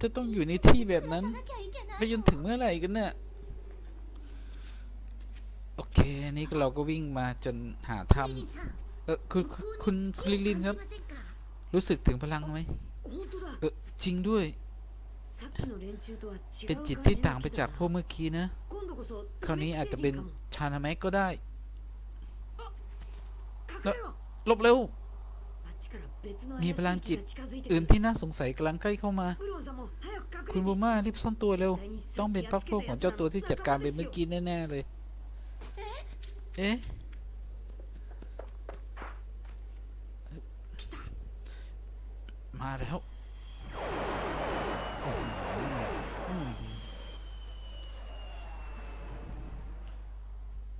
จะต้องอยู่ในที่แบบนั้นไปจนถึงเมื่อไหร่กันเนี่ยโอเคนี่เราก็วิ่งมาจนหาถ้ำเออคุณคุณคุณลิลินครับ รู้สึกถึงพลังไหมเออจริงด้วย เป็นจิตที่ต่างไปจากพวกเมื่อกี้นะ คราวนี้อาจจะเป็นชานาแมกก็ได้ ลบเร็ว มีพลังจิตอื่นที่น่าสงสัยกำลังใกล้เข้ามา คุณบูม่ารีบซ่อนตัวเร็ว ต้องเป็นพักพวกของเจ้าตัวที่จัดการไปเมื่อกี้แน่ๆเลย เอ๊ะมาแล้ว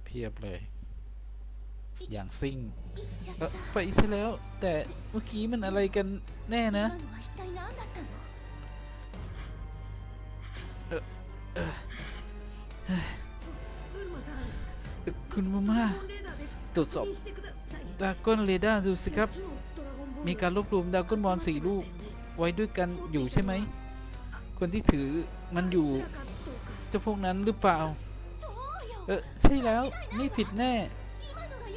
เพียบเลย อย่างซิ่งไปซะแล้ว แต่เมื่อกี้มันอะไรกันแน่นะคุณมาม่าตรวจสอบดาก้อนเรดาร์ดูสิครับ มีการรวบรวมดาก้อนบอลสี่ลูกไว้ด้วยกันอยู่ใช่ไหม คนที่ถือมันอยู่จะพวกนั้นหรือเปล่า เออใช่แล้วไม่ผิดแน่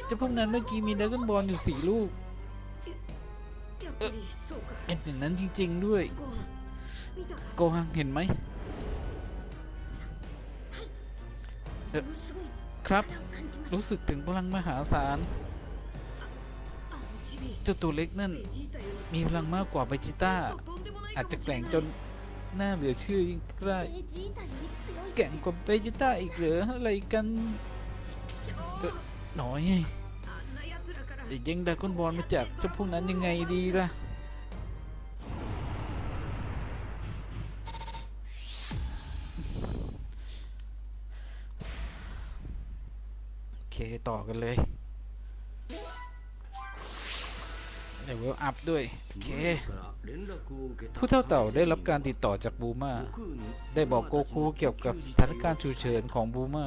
จ้าพวกนั้นเมื่อกี้มีดราก้อบอลอยู่สี่ลูกเป็นอย่างนั้นจริง ๆ ด้วย โกฮังเห็นไหมครับ รู้สึกถึงพลังมหาศาล เจ้าตัวเล็กนั่น มีพลังมากกว่าเบจิต้า อาจจะแข่งจนหน้าเหลือชื่อยิ่งใกล้แข่งกว่าเบจิต้าอีกเหรืออะไรกัน น้อยไงแต่ยังดาก้อนบอลมาจากเจ้าพวกนั้นยังไงดีล่ะโอเคต่อกันเลยเดี๋ยวเวลอัพด้วย โอเค ผู้เท่าเต่าได้รับการติดต่อจากบูมาได้บอกโกคูเกี่ยวกับสถานการณ์ฉุกเฉินของบูมา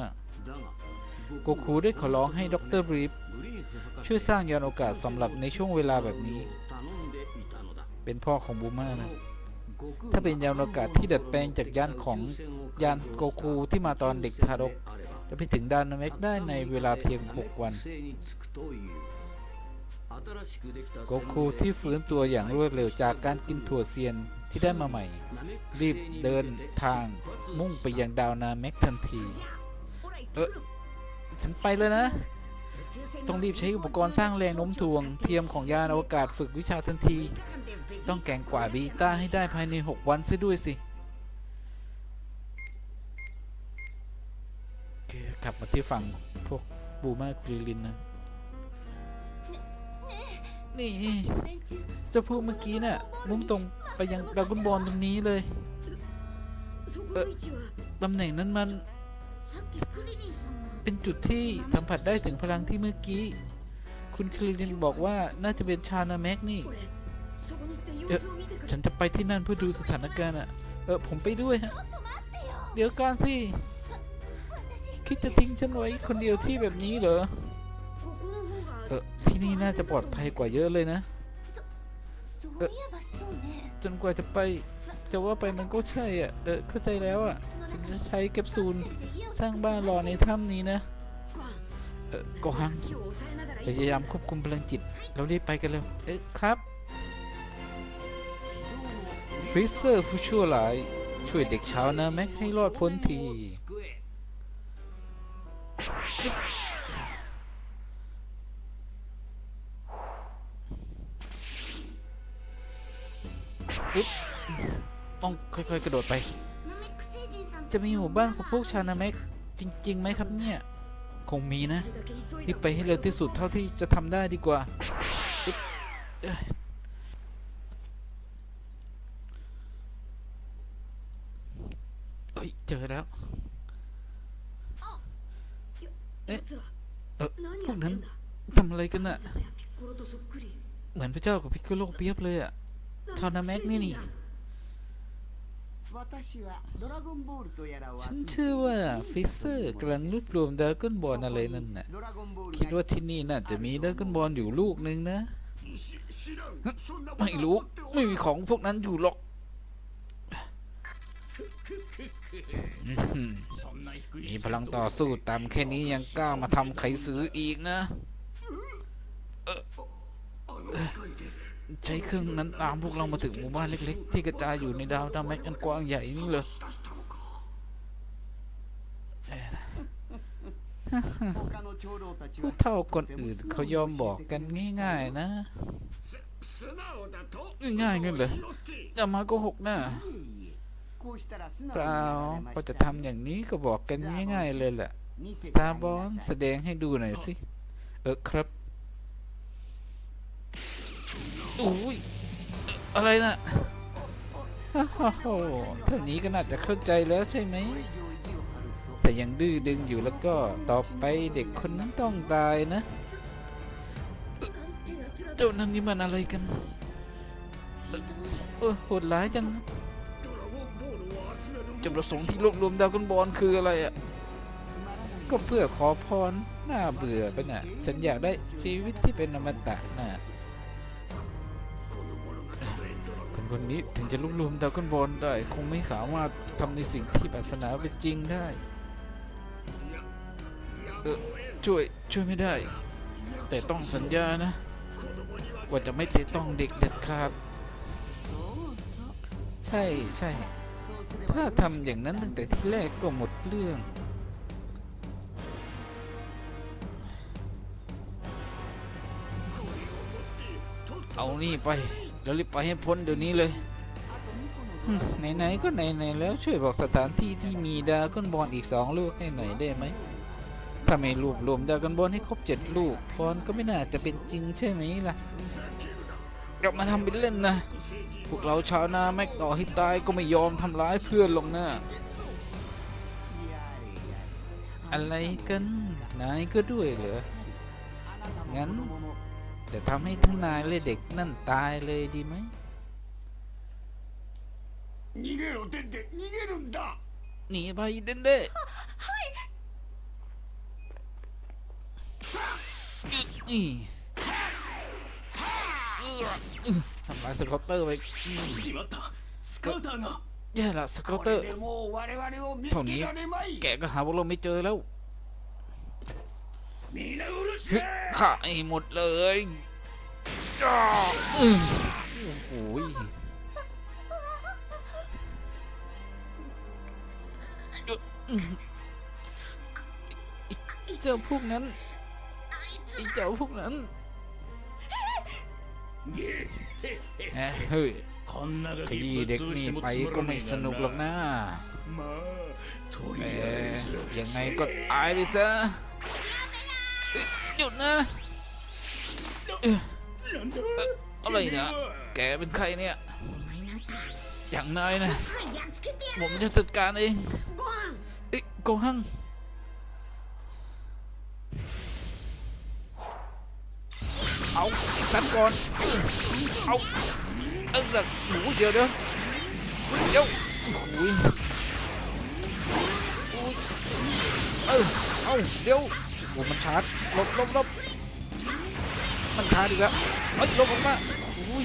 โกคูได้ขอร้องให้ดรบรีฟช่วยสร้างยานโอกาสสำหรับในช่วงเวลาแบบนี้ เป็นพ่อของบูมานะถ้าเป็นยานอวกาศที่ดัดแปลงจากยานของยานโกคูที่มาตอนเด็กทารก จะไปถึงดาวนาเมกได้ในเวลาเพียง 6 วัน โกคูที่ฟื้นตัวอย่างรวดเร็วจากการกินถั่วเซียนที่ได้มาใหม่ รีบเดินทางมุ่งไปยังดาวนาเมกทันที เออ ฉันไปเลยนะ ต้องรีบใช้อุปกรณ์สร้างแรงโน้มถ่วง เทียมของยานอวกาศฝึกวิชาทันที ต้องแก่งกว่าบีต้าให้ได้ภายใน 6 วันซะด้วยสิกลับมาที่ฝั่งพวกบูมาครีลินนะ นี่จะพูดเมื่อกี้น่ะ มุ่งตรงไปยังดรากุนบอลตรงนี้เลยตำแหน่งนั้นมัน เป็นจุดที่สัมผัสได้ถึงพลังที่เมื่อกี้ คุณคลินบอกว่าน่าจะเป็นชานาแม็กนี่เออฉันจะไปที่นั่นเพื่อดูสถานการณ์อะเออ ผมไปด้วยฮะ เดี๋ยวก่อนสิ คิดจะทิ้งฉันไว้คนเดียวที่แบบนี้เหรอ เออ ที่นี่น่าจะปลอดภัยกว่าเยอะเลยนะ เออ จนกว่าจะไป จะว่าไปมันก็ใช่อะ เออ เข้าใจแล้วอะฉันจะใช้แคปซูล สร้างบ้านรอในถ้ำนี้นะ เออโกฮังพยายามควบคุมพลังจิต เรารีบไปกันเร็ว เอ๊ะครับ ฟริเซอร์ผู้ชั่วร้าย ช่วยเด็กชาวนะแม็กให้รอดพ้นที ต้องค่อยๆกระโดดไป จะมีหมู่บ้านของพวกชานาเมกจริงๆไหมครับเนี่ย คงมีนะรีบไปให้เร็วที่สุดเท่าที่จะทำได้ดีกว่า เฮ้ย เจอแล้ว เอ๊ะพวกนั้นทำอะไรกันอะเหมือนพระเจ้ากับพิกโกโเปียบเลยอะชานาเมกนี่นี่ ฉันเชื่อว่าฟิเซอร์กำลังรวบรวมดราก้นบอลอะไรนั่นน่ะ คิดว่าที่นี่น่าจะมีดราก้นบอลอยู่ลูกหนึ่งนะ ไม่รู้ ไม่มีของพวกนั้นอยู่หรอกมีพลังต่อสู้ตามแค่นี้ยังกล้ามาทำไขสืออีกนะ ใช้เครื่องนั้นตามพวกเรามาถึงหมู่บ้านเล็ก ๆ ที่กระจายอยู่ในดาวดาแม็กอันกว้างใหญ่นี่เลยผู้เท่าคนอื่นเขายอมบอกกันง่ายๆนะ ง่ายเงี้ยเลยจะมาโกหกนะเปล่าพอจะทำอย่างนี้ก็บอกกันง่ายๆเลยแหละสตาร์บอนแสดงให้ดูหน่อยสิ เออครับ โอ้ยอะไรนะ่ะเท่านี้ก็น่าจะเข้าใจแล้วใช่ไหม แต่ยังดื้อดึงอยู่แล้วก็ต่อไปเด็กคนนั้นต้องตายนะ เจ้านั่นนี่มันอะไรกัน เออโหดร้ายจังจุดประสงค์ที่รวบรวมดาวกันบอลคืออะไรอะ ก็เพื่อขอพร น่าเบื่อไปน่ะ ฉันอยากได้ชีวิตที่เป็นอมตะน่ะ คนนี้ถึงจะลุกลวมดาวขึ้นบนได้ คงไม่สามารถทำในสิ่งที่ปรารถนาเป็นจริงได้ เออช่วยช่วยไม่ได้ แต่ต้องสัญญานะ ว่าจะไม่เตะต้องเด็กเด็ดขาดใช่ใช่ ถ้าทำอย่างนั้นตั้งแต่ที่แรกก็หมดเรื่องเอานี่ไป เรารีบไปให้พ้นเดี๋ยวนี้เลยไหนๆก็ไหนๆแล้วช่วยบอกสถานที่ที่มีดาก้อนบอลอีกสองลูกให้หน่อยได้ไหมถ้าไม่รวบรวมดาก้อนบอลให้ครบเจ็ดลูกพรก็ไม่น่าจะเป็นจริงใช่ไหมล่ะกลับมาทำเป็นเล่นนะ พวกเราชาวนาแม็กต่อให้ตายก็ไม่ยอมทำร้ายเพื่อนลงนะอะไรกันนายก็ด้วยเหรองั้น แต่ทำให้ทั้งนายและเด็กนั่นตายเลยดีไหม 逃げろデンデ逃げるんだ หนีไปเด้นเด้นี่อื้อทำลายสกอตเตอร์ไปอืม しまったスカウターが แย่ละสกอต こ เตอร์ れでもう我々を見つけられまい แกก็หาว่าเราไม่เจอแล้ว ข่าไอ้หมดเลยโอ้โหเจ้าพวกนั้นเจ้าพวกนั้นเฮ้ยขยี้เด็กนี่ไปก็ไม่สนุกหรอกนะเอ๋ยังไงก็ตายไปซะ หยุดนะอะไรเนี่ย แกเป็นใครเนี่ย อย่างนายนะ ผมจะจัดการเองเอ๊กโกฮังเอาสัตว์ก่อน เอาเอ้ยแบหนูเดี๋ยวเด้อเดี๋ยวโอ้ยเออเอาเดี๋ยว อ้มันชาร์จลบลบลบมันชาร์จอีกแล้วเฮ้ยลบออกมาอุ้ย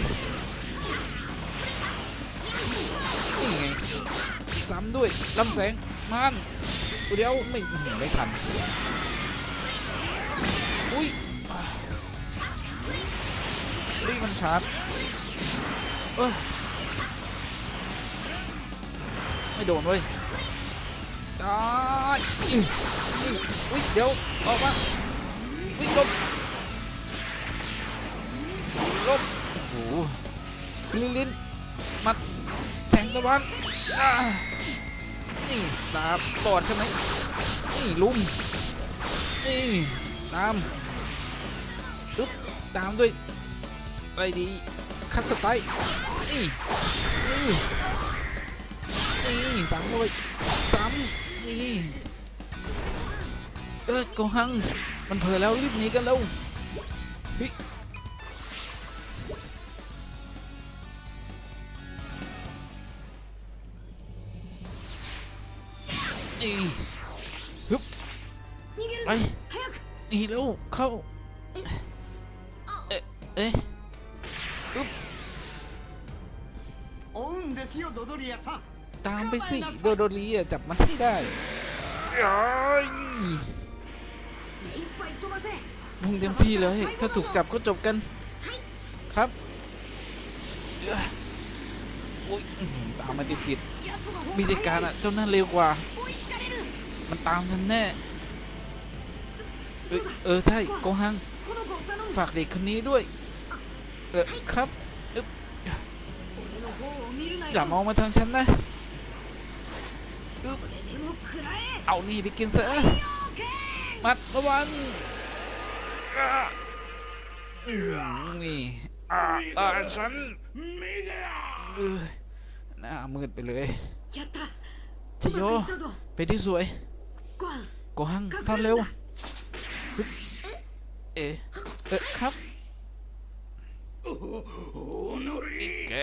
นี่ไงซ้ำด้วยลำแสงมันเดี๋ยวไม่อื้อหือไม่ทันอุ้ยรีมันชาร์จเอ้ยไม่โดนเว้ยตาย อื้ออื้ออุ้ยเดี๋ยวออกมาอุ้ยลบลบโอ้โหลินลินมัดแสงตะวันอ่านี่ตามบอดใช่ไหมนี่ลุมนี่ตามอึ๊บตามด้วยอะไรดีคัสไตนี่นี่นี่ตามด้วยสามนี่ อร์ก็ฮัง มันเผลอแล้วรีบหนีกันแล้วฮินี่ฮึบไปนี่แล้วเข้า เอ๊ะเอ๊ะฮึบตามไปสิโดโดรีจับมันให้ได้ มึงเต็มที่เลยถ้าถูกจับก็จบกันครับโอ้ยตามมาติดติดมีเดการอะเจ้านั่นเร็วกว่า มันตามทันแน่เออใช่โกหังฝากเด็กคนนี้ด้วย เออครับอย่ามองมาทางฉันนะเอานี่ไปกินซะ มัดระวันนี่ตาฉันหน้ามืดไปเลยชโยไปที่สวยกวางซ่อนเร็ว เอ๊ะเอ๊ะครับโอ้โหนรีแก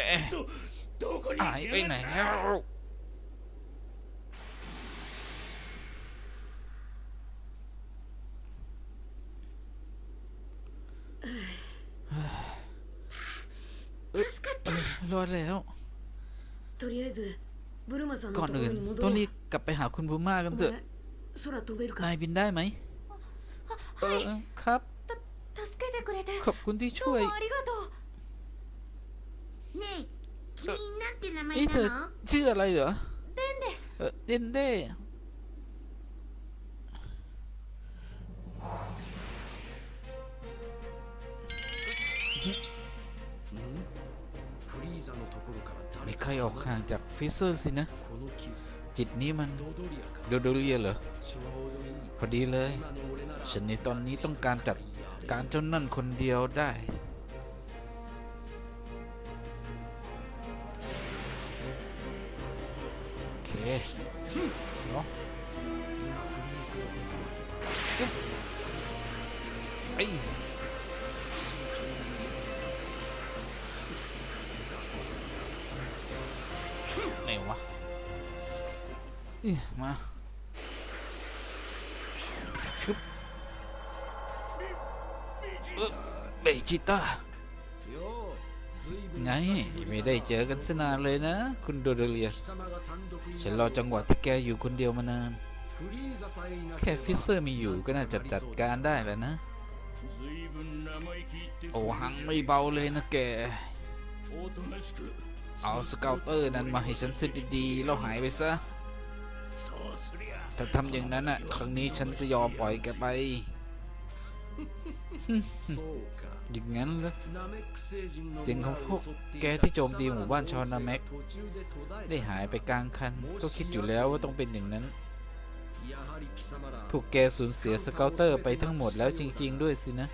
ไปไหนแล้ว รอดแล้วก่อนอื่นต้องรีบกลับไปหาคุณบูม่ากันเถอะนายบินได้ไหมครับขอบคุณที่ช่วยนี่เธอชื่ออะไรเหรอเดนเด้ ใครออกห่างจากฟิเซอร์สินะ จิตนี้มันโดโดเรียเหรอ พอดีเลย ฉันในตอนนี้ต้องการจัดการเจ้านั่นคนเดียวได้ โอเคเนาะไอ้ อีมาชึบเออบจิตาไงไม่ได้เจอกันสนานเลยนะ คุณโดเดเลีย ฉันรอจังหวะที่แกอยู่คนเดียวมานาน แค่ฟิเซอร์มีอยู่ก็น่าจะจัดการได้แล้วนะ โอ้หังไม่เบาเลยนะแก เอาสเกาเตอร์นั้นมาให้ฉันสิดีๆแล้วหายไปซะ ถ้าทำอย่างนั้นอะ ครั้งนี้ฉันจะยอมปล่อยแกไป อย่างนั้นเหรอเสียงของพวกแกที่โจมตีหมู่บ้านชอนาเมกได้หายไปกลางคัน ก็คิดอยู่แล้วว่าต้องเป็นอย่างนั้นถูกแกสูญเสียสเกลเตอร์ไปทั้งหมดแล้วจริง ๆ ด้วยสินะ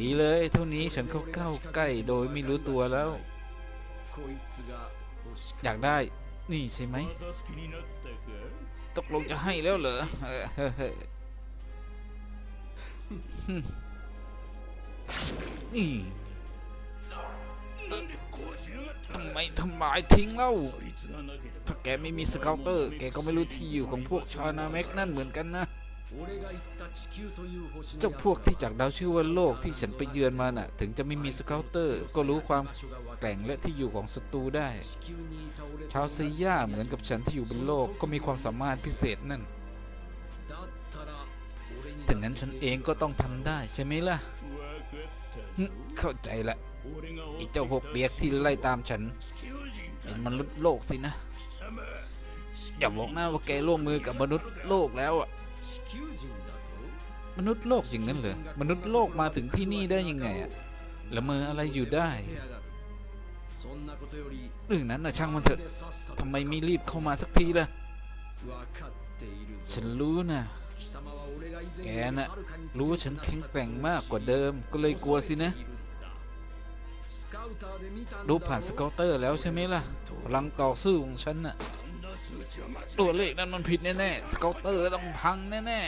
ดีเลยเท่านี้ฉันเข้าใกล้โดยไม่รู้ตัวแล้ว อยากได้ นี่ใช่ไหมตกลงจะให้แล้วเหรอเฮ้ยนี่ทำไมทำลายทิ้งเล่า ถ้าแกไม่มีสเกลเตอร์ แกก็ไม่รู้ที่อยู่ของพวกชานาเม็กนั่นเหมือนกันนะ เจ้าพวกที่จากดาวชื่อว่าโลกที่ฉันไปเยือนมาน่ะ ถึงจะไม่มีสเกลเตอร์ ก็รู้ความแกร่งและที่อยู่ของศัตรูได้ ชาวซีย่าเหมือนกับฉันที่อยู่บนโลกก็มีความสามารถพิเศษนั่นถึงนั้นฉันเองก็ต้องทำได้ใช่ไหมล่ะ เข้าใจละไอ้เจ้าพวกเบียกที่ไล่ตามฉัน เป็นมนุษย์โลกสินะ อย่าบอกนะว่าแกร่วมมือกับมนุษย์โลกแล้วอะ มนุษย์โลกอย่างนั้นเลยมนุษย์โลกมาถึงที่นี่ได้ยังไงอะละเมออะไรอยู่ได้เรื่องนั้นนะช่างมันเถอะทำไมไม่รีบเข้ามาสักทีล่ะฉันรู้นะแกนะ่ะรู้ว่าฉันแข็งแกร่งมากกว่าเดิมก็เลยกลัวสินะ รู้ผ่านสเกลเตอร์แล้วใช่ไหมล่ะ พลังต่อสู้ของฉันน่ะ ตัวเลขนั้นมันผิดแน่ๆ สเกลเตอร์ต้องพังแน่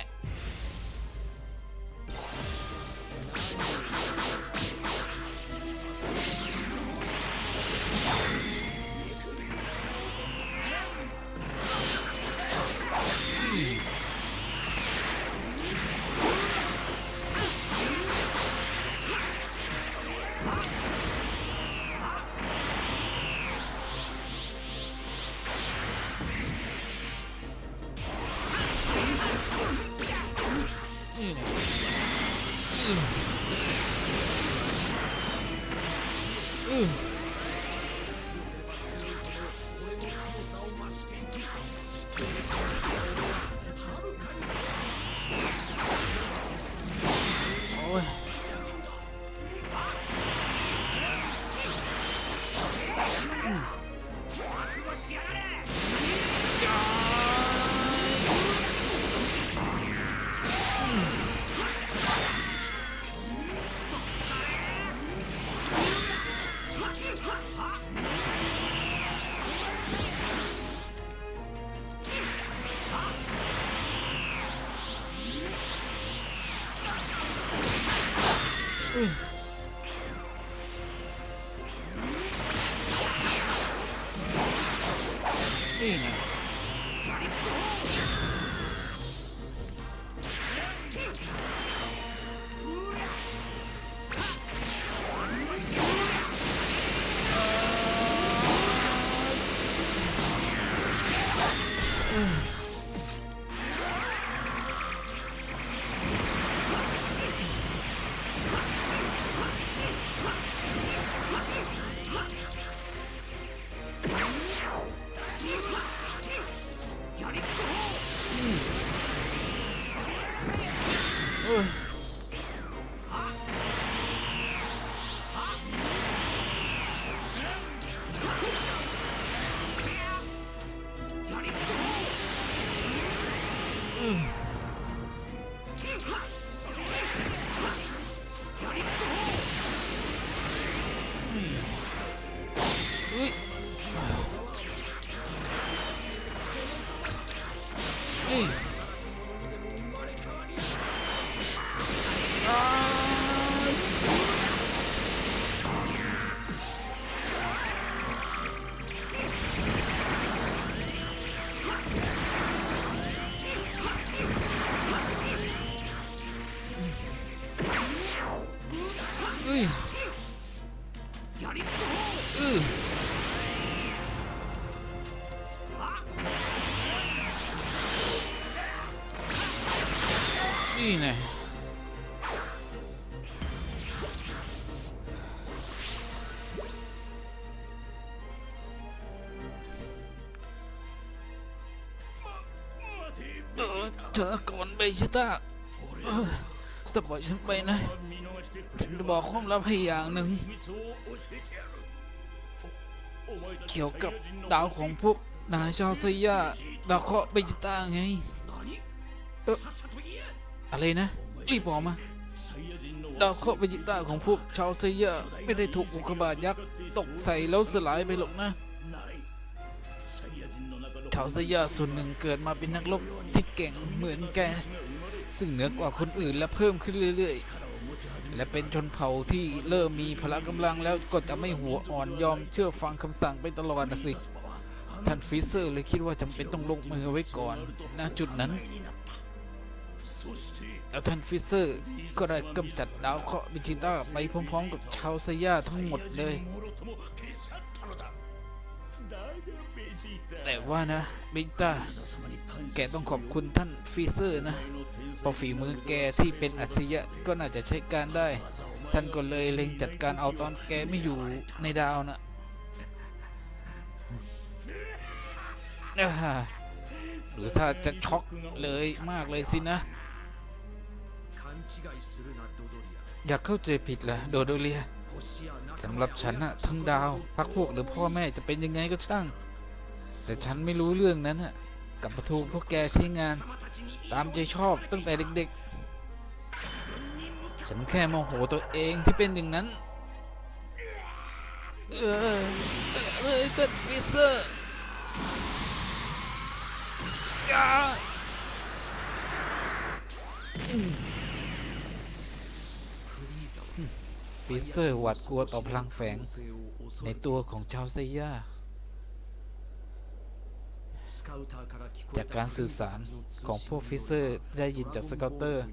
เอ้ยเออนี่ไง待てเออเธอก่ ฉันจะบอกความลับให้อย่างหนึ่ง เกี่ยวกับดาวของพวกนายชาวไซยาดาวเคราะห์เบจิต้าไงเอออะไรนะ รีบบอกมา ดาวเคราะห์เบจิต้าของพวกชาวไซยาไม่ได้ถูกอุกบาทยักษ์ตกใส่แล้วสลายไปหรอกนะชาวไซยาส่วนหนึ่งเกิดมาเป็นนักรบที่เก่งเหมือนแก ซึ่งเหนือกว่าคนอื่นและเพิ่มขึ้นเรื่อยๆ และเป็นชนเผ่าที่เริ่มมีพละกำลังแล้วก็จะไม่หัวอ่อนยอมเชื่อฟังคำสั่งไปตลอดนะสิ ท่านฟิเซอร์เลยคิดว่าจำเป็นต้องลงมือไว้ก่อนณจุดนั้น แล้วท่านฟิเซอร์ก็ได้กำจัดดาวเคราะห์บิจิต้าไปพร้อมๆ กับชาวไซยาทั้งหมดเลย แต่ว่านะบิจิต้าแกต้องขอบคุณท่านฟิเซอร์นะ พอฝีมือแกที่เป็นอัจฉริยะก็น่าจะใช้การได้ ท่านก็เลยเล็งจัดการเอาตอนแกไม่อยู่ในดาวนะหรือถ้าจะช็อกเลยมากเลยสินะ อยากเข้าใจผิดเหรอโดโดเลียสำหรับฉันอะทั้งดาวพักพวกหรือพ่อแม่จะเป็นยังไงก็ช่าง แต่ฉันไม่รู้เรื่องนั้นอะ กับมาถูพวกแกใช้งาน ตามใจชอบตั้งแต่เด็กๆ ฉันแค่โมโหตัวเองที่เป็นอย่างนั้น เออเออตัดฟิเซอร์ยาฟิเซอร์หวาดกลัวต่อพลังแฝง ในตัวของชาวไซย่า จากการสื่อสารของพวกฟิเซอร์ได้ยินจากสเกลเตอร์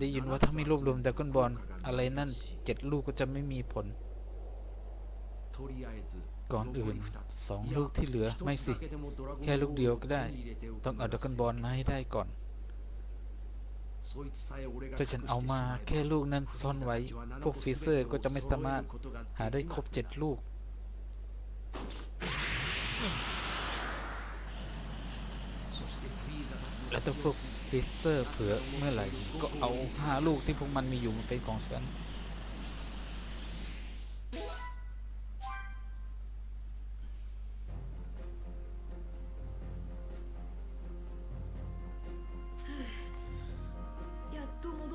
ได้ยินว่าถ้าไม่รวบรวมดากอนบอลอะไรนั่นเจ็ดลูกก็จะไม่มีผล ก่อนอื่นสองลูกที่เหลือไม่สิ แค่ลูกเดียวก็ได้ ต้องเอาดากอนบอลมาให้ได้ก่อนถ้าฉันเอามาแค่ลูกนั้นซ่อนไว้ พวกฟิเซอร์ก็จะไม่สามารถหาได้ครบเจ็ดลูก แล้วถ้าพวกฟิสเซอร์เผื่อเมื่อไหร่ ก็เอาห้าลูกที่พวกมันมีอยู่มาเป็นของฉัน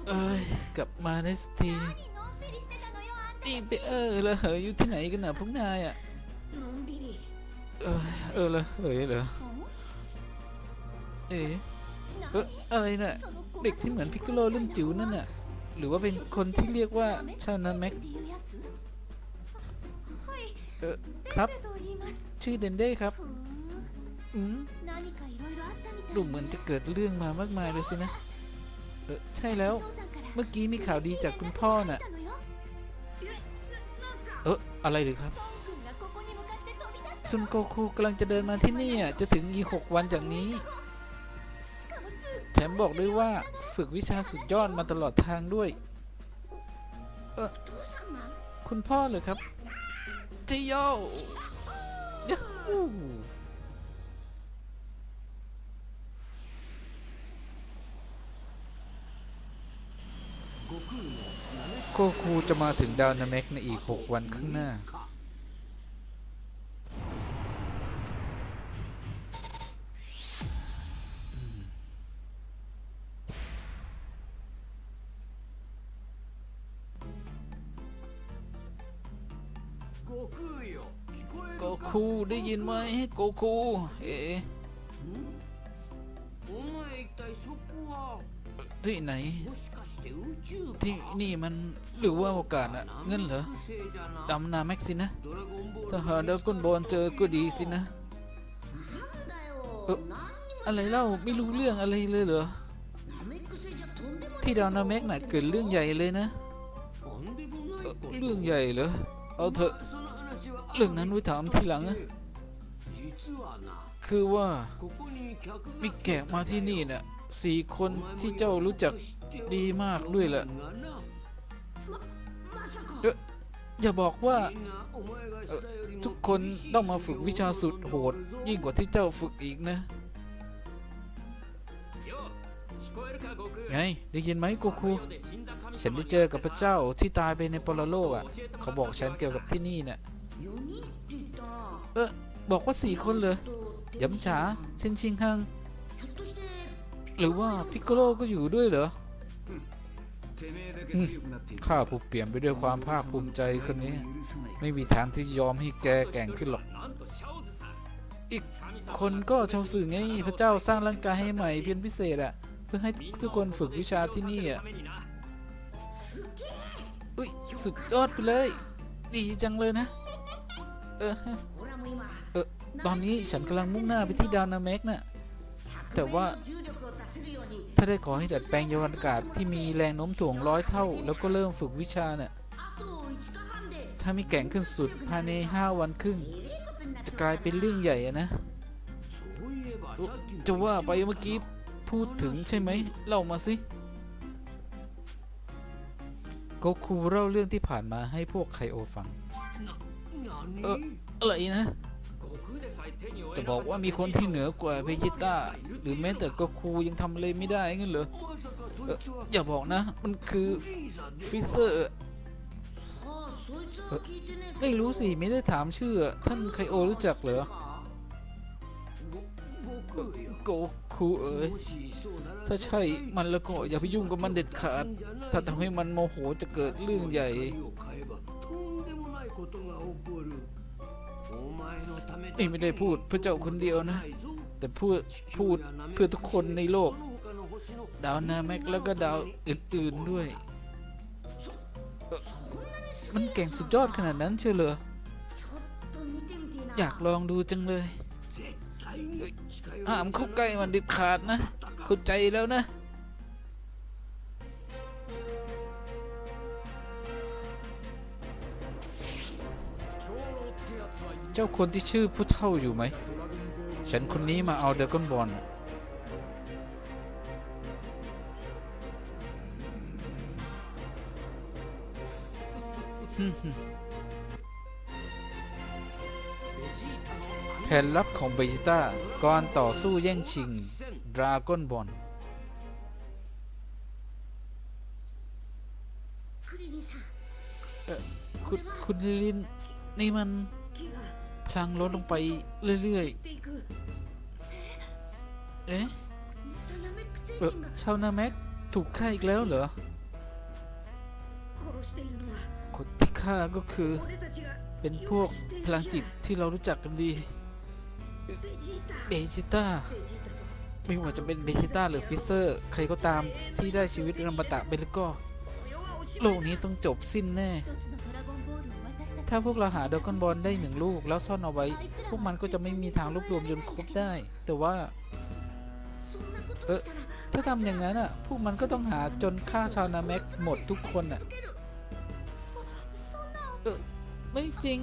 เอ้ยกลับมาไนสตีนี่ไปเออละเหยอยู่ที่ไหนกันน่ะพวกนายอะเออเออะเหยเหรอเอ๊ เอออะไรนะ่ะเด็กที่เหมือนพิกโลรุ่นจิ๋วนั่นน่ะ หรือว่าเป็นคนที่เรียกว่าชานาแม็กเออครับ ชื่อเดนเด้ครับอืมดูเหมือนจะเกิดเรื่องมามากมายเลยสินะ เออใช่แล้ว เมื่อกี้มีข่าวดีจากคุณพ่อน่ะ เอออะไรหรือครับซุนโกคุกำลังจะเดินมาที่นี่อะจะถึงอีหกวันจากนี้ แถมบอกด้วยว่าฝึกวิชาสุดยอดมาตลอดทางด้วย เออคุณพ่อเลยครับเจโยยัฮูโกคูจะมาถึงดาวนาเมกในอีก 6 วันข้างหน้า คูได้ยินไหมโกคูเอ๋ที่ไหน ที่นี่มันหรือว่าโอกาสอะเงินเหรอดำนาแม็กซินะถ้าหาเดาวก้นบอลเจอก็ดีสินะออะไรเล่าไม่รู้เรื่องอะไรเลยเหรอที่ดาวนาแม็กน่ะเกิดเรื่องใหญ่เลยนะ เรื่องใหญ่เหรอเอาเถอะ เรื่องนั้นไว้ถามทีหลังนะคือว่ามีแขกมาที่นี่นะ่ะสี่คนที่เจ้ารู้จักดีมากด้วยละ่ะอย่าบอกว่าทุกคนต้องมาฝึกวิชาสุดโหด ยิ่งกว่าที่เจ้าฝึกอีกนะ ไง ได้ยินไหมกูคูฉันได้เจอกับพระเจ้าที่ตายไปในปรโลกอะ่ะ เขาบอกฉันเกี่ยวกับที่นี่นะ่ะ เออบอกว่าสี่คนเลยยำฉาเชนชิงฮัง หรือว่าพิกโกโลก็อยู่ด้วยเหรอข้าผู้เปลี่ยนไปด้วยความภาคภูมิใจคนนี้ ไม่มีทางที่ยอมให้แกแก่งขึ้นหรอก อีกคนก็ชาวสื่อไงพระเจ้าสร้างร่างกายให้ใหม่เป็นพิเศษอะเพื่อให้ทุกคนฝึกวิชาที่นี่อะอุ้ยสุดยอดไปเลย ดีจังเลยนะ เออเออตอนนี้ฉันกำลังมุ่งหน้าไปที่ดาวนาเมกนะ่ะแต่ว่าถ้าได้ขอให้ดัดแปลงยานอากาศที่มีแรงโน้มถ่วงร้อยเท่า แล้วก็เริ่มฝึกวิชาเนี่ยถ้ามีแก่งขึ้นสุดภายในห้าวันครึ่ง จะกลายเป็นเรื่องใหญ่นะ จะว่าไปเมื่อกี้พูดถึงใช่ไหมเล่ามาสิโกคูเล่าเรื่องที่ผ่านมาให้พวกไคโอฟัง เอออะไรนะ จะบอกว่ามีคนที่เหนือกว่าเพจิต้า หรือแม้แต่ก็คูยังทำอะไรไม่ได้งั้นเหรอเอออย่าบอกนะ มันคือฟิเซอร์ไม่รู้สิ ไม่ได้ถามชื่อ ท่านไคโอรู้จักเหรอโกคูเอ๋ยถ้าใช่มันแล้วก็อย่าไปยุ่งกับมันเด็ดขาด ถ้าทำให้มันโมโหจะเกิดเรื่องใหญ่ ことが起こるお前のためだけ นี่ไม่ได้พูดเพื่อเจ้าคนเดียวนะ ないぞ แต่พูดพูดเพื่อทุกคนในโลก その他の星の ดาวนาแม็กแล้วก็ดาวอื่นๆด้วยเอ่อมันเก่งสุดยอดขนาดนั้นเชียวเหรอ อยากลองดูจังเลย 絶対に近寄ら ห้ามเข้าใกล้มันเด็ดขาดนะ เข้าใจแล้วนะ เจ้าคนที่ชื่อผู้เท่าอยู่ไหม ฉันคนนี้มาเอาเดรากอนบอลแผนลับของเบจิต้าก่อนต่อสู้แย่งชิงดราก้อนบอลคุณลินนี่มัน พลังลดลงไปเรื่อยๆ เอ๊ะเออชาวนาแม็กถูกฆ่าอีกแล้วเหรอ คนที่ฆ่าก็คือ เป็นพวกพลังจิตที่เรารู้จักกันดีเบจิต้า ไม่ว่าจะเป็นเบจิต้าหรือฟิเซอร์ ใครก็ตามที่ได้ชีวิตอมตะไปแล้วก็ โลกนี้ต้องจบสิ้นแน่ ถ้าพวกเราหาดอกอนบอลได้หนึ่งลูกแล้วซ่อนเอาไว้ พวกมันก็จะไม่มีทางรวบรวมจนครบได้ แต่ว่า เออถ้าทำอย่างนั้นอะ พวกมันก็ต้องหาจนฆ่าชาวนาแม็กหมดทุกคนอะ เออไม่จริง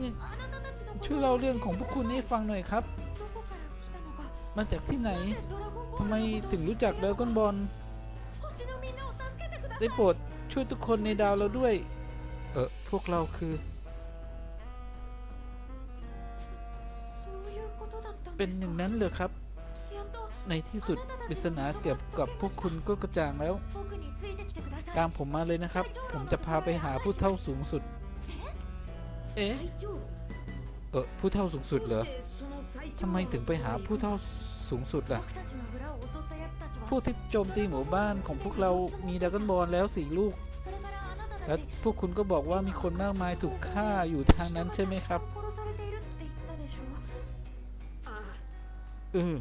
ช่วยเล่าเรื่องของพวกคุณให้ฟังหน่อยครับ มาจากที่ไหนทำไมถึงรู้จักดากอนบอลได้โปรดช่วยทุกคนในดาวเราด้วย เออพวกเราคือ เป็นอย่างนั้นเหรอครับ ในที่สุดปริศนาเกี่ยวกับพวกคุณก็กระจ่างแล้ว ตามผมมาเลยนะครับ ผมจะพาไปหาผู้เท่าสูงสุด เอ๊ะเออผู้เท่าสูงสุดเหรอทำไมถึงไปหาผู้เท่าสูงสุดล่ะผู้ที่โจมตีหมู่บ้านของพวกเรามีดากอนบอลแล้วสี่ลูก และพวกคุณก็บอกว่ามีคนมากมายถูกฆ่าอยู่ทางนั้นใช่ไหมครับ เออ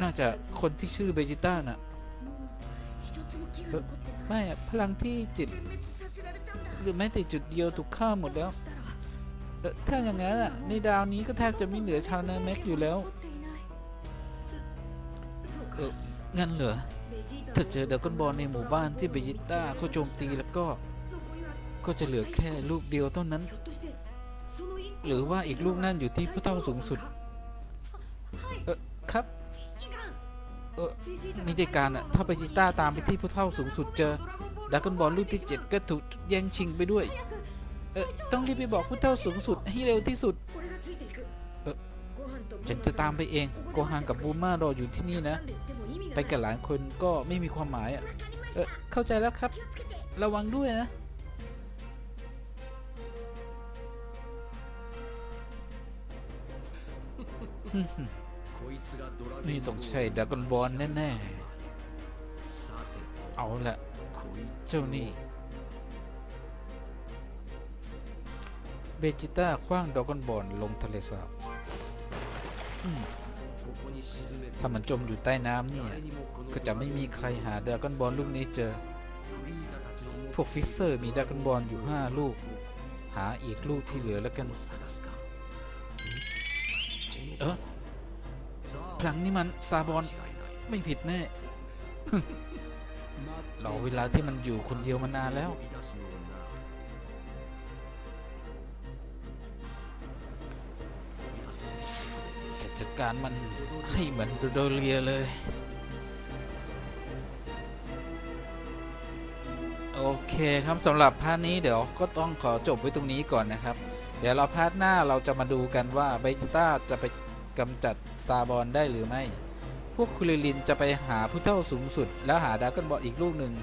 น่าจะคนที่ชื่อเบจิต้าน่ะไม่พลังที่จิต หรือแม้แต่จุดเดียวถูกฆ่าหมดแล้วถ้าอย่างนั้นในดาวนี้ก็แทบจะไม่เหลือชาวนาแม็กอยู่แล้วเอองั้นเหรอถ้าเจอเดากอนบอลในหมู่บ้านที่เบจิต้าเขาโจมตีแล้วก็ ก็จะเหลือแค่ลูกเดียวเท่านั้น หรือว่าอีกลูกนั่นอยู่ที่ผู้เท่าสูงสุด เออมีแต่การอะถ้าไปจิต้าตามไปที่ผู้เท่าสูงสุดเจอดากกันบอลลูกที่ 7 ก็ถูกแย่งชิงไปด้วย เออต้องรีบไปบอกผู้เท่าสูงสุดให้เร็วที่สุด เออฉันจะตามไปเองโกฮังกับบูม่ารออยู่ที่นี่นะ ไปกับหลานคนก็ไม่มีความหมายอะเออเข้าใจแล้วครับ ระวังด้วยนะฮึ่ม นี่ต้องใช่ดะกกอนบอลแน่ๆ เอาละเจ้านี่ เบจิต้าคว้างดะกกอนบอลลงทะเลสาบถ้ามันจมอยู่ใต้น้ำเนี่ย ก็จะไม่มีใครหาดะกอนบอลลูกนี้เจอ พวกฟิสเซอร์มีดะกอนบอลอยู่ 5 ลูก หาอีกลูกที่เหลือแล้วกัน เออ พลังนี่มันซาบอนไม่ผิดแน่รอเวลาที่มันอยู่คนเดียวมานานแล้ว จัดการมันให้เหมือนโดเรียเลย โอเคครับสำหรับพาร์ทนี้เดี๋ยวก็ต้องขอจบไว้ตรงนี้ก่อนนะครับ เดี๋ยวเราพาร์ทหน้าเราจะมาดูกันว่าเบจิต้าจะไป กำจัดซาบอนได้หรือไม่ พวกคุริลินจะไปหาผู้เท่าสูงสุด แล้วหาดากอนบอลอีกลูกหนึ่ง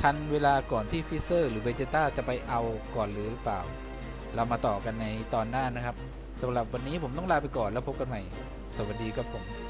ทันเวลาก่อนที่ฟิเซอร์ หรือเบจิต้าจะไปเอาก่อนหรือเปล่า เรามาต่อกันในตอนหน้านะครับสำหรับวันนี้ผมต้องลาไปก่อนแล้วพบกันใหม่ สวัสดีครับผม